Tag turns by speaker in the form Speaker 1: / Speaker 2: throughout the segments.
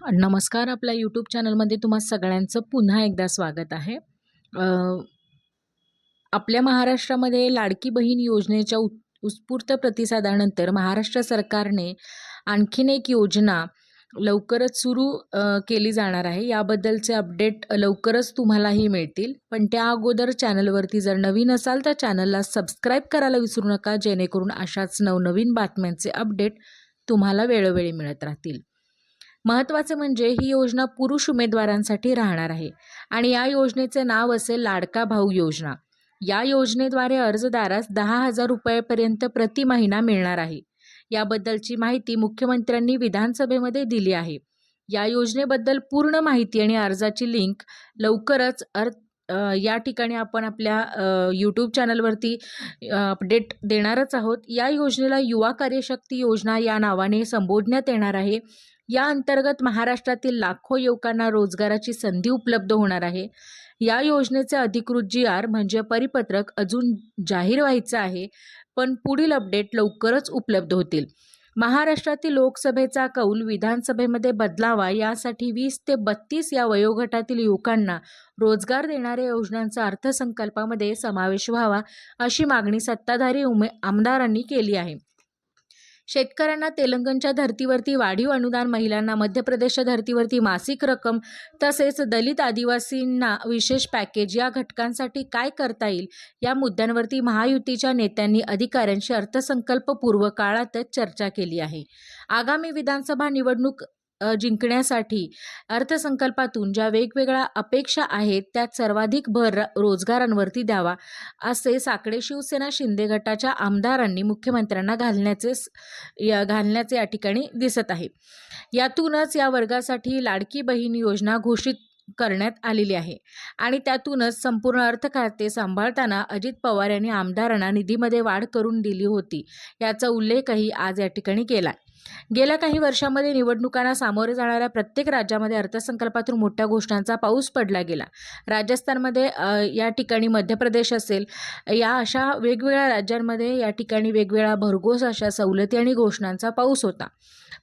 Speaker 1: नमस्कार आपल्या यूट्यूब चॅनलमध्ये तुम्हा सगळ्यांचं पुन्हा एकदा स्वागत आहे. आपल्या महाराष्ट्रामध्ये लाडकी बहीण योजनेच्या उत उत्स्फूर्त प्रतिसादानंतर महाराष्ट्र सरकारने आणखीन एक योजना लवकरच सुरू केली जाणार आहे. याबद्दलचे अपडेट लवकरच तुम्हालाही मिळतील. पण त्या अगोदर चॅनलवरती जर नवीन असाल तर चॅनलला सबस्क्राईब करायला विसरू नका. जेणेकरून अशाच नवनवीन बातम्यांचे अपडेट तुम्हाला वेळोवेळी मिळत राहतील. महत्त्वाचं म्हणजे ही योजना पुरुष उमेदवारांसाठी राहणार आहे. आणि या योजनेचे नाव असेल लाडका भाऊ योजना. या योजनेद्वारे अर्जदारास दहा हजार रुपयापर्यंत प्रति महिना मिळणार आहे. याबद्दलची माहिती मुख्यमंत्र्यांनी विधानसभेमध्ये दिली आहे. या योजनेबद्दल पूर्ण माहिती आणि अर्जाची लिंक लवकरच अर या ठिकाणी आपण आपल्या यूट्यूब चॅनलवरती अपडेट देणारच आहोत. या योजनेला युवा कार्यशक्ती योजना या नावाने संबोधण्यात येणार आहे. या अंतर्गत महाराष्ट्रातील लाखो युवकांना रोजगाराची संधी उपलब्ध होणार आहे. या योजनेचे अधिकृत जी आर म्हणजे परिपत्रक अजून जाहीर व्हायचं आहे पण पुढील अपडेट लवकरच उपलब्ध होतील. महाराष्ट्रातील लोकसभेचा कौल विधानसभेमध्ये बदलावा यासाठी वीस ते बत्तीस या वयोगटातील युवकांना रोजगार देणाऱ्या योजनांचा अर्थसंकल्पामध्ये समावेश व्हावा अशी मागणी सत्ताधारी उमे आमदारांनी केली आहे. शेतकऱ्यांना तेलंगणच्या धर्तीवरती वाढीव अनुदान महिलांना मध्य प्रदेशच्या धर्तीवरती मासिक रक्कम तसेच दलित आदिवासींना विशेष पॅकेज या घटकांसाठी काय करता येईल या मुद्द्यांवरती महायुतीच्या नेत्यांनी अधिकाऱ्यांशी अर्थसंकल्पपूर्व काळातच चर्चा केली आहे. आगामी विधानसभा निवडणूक जिंकण्यासाठी अर्थसंकल्पातून ज्या वेगवेगळ्या अपेक्षा आहेत त्यात सर्वाधिक भर रोजगारांवरती द्यावा असे साकडे शिवसेना शिंदे गटाच्या आमदारांनी मुख्यमंत्र्यांना घालण्याचे या घालण्याचे या ठिकाणी दिसत आहे. यातूनच या वर्गासाठी लाडकी बहीण योजना घोषित करण्यात आलेली आहे. आणि त्यातूनच संपूर्ण अर्थखाते सांभाळताना अजित पवार यांनी आमदारांना निधीमध्ये वाढ करून दिली होती याचा उल्लेखही आज या ठिकाणी केला गेल्या काही वर्षांमध्ये निवडणुकांना सामोरे जाणाऱ्या प्रत्येक राज्यामध्ये अर्थसंकल्पातून मोठ्या घोषणांचा पाऊस पडला गेला. राजस्थानमध्ये या ठिकाणी मध्य प्रदेश असेल या अशा वेगवेगळ्या राज्यांमध्ये या ठिकाणी वेगवेगळ्या भरघोस अशा सवलती आणि घोषणांचा पाऊस होता.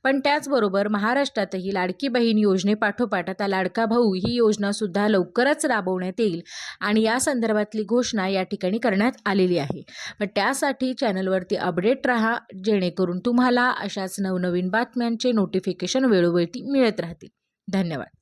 Speaker 1: पण त्याचबरोबर महाराष्ट्रातही लाडकी बहीण योजनेपाठोपाठ आता लाडका भाऊ ही योजनासुद्धा लवकरच राबवण्यात येईल आणि या संदर्भातली घोषणा या ठिकाणी करण्यात आलेली आहे. पण त्यासाठी चॅनलवरती अपडेट राहा जेणेकरून तुम्हाला अशाच नवनवीन बातम्यांचे नोटिफिकेशन वेळोवेळी मिळत राहतील. धन्यवाद.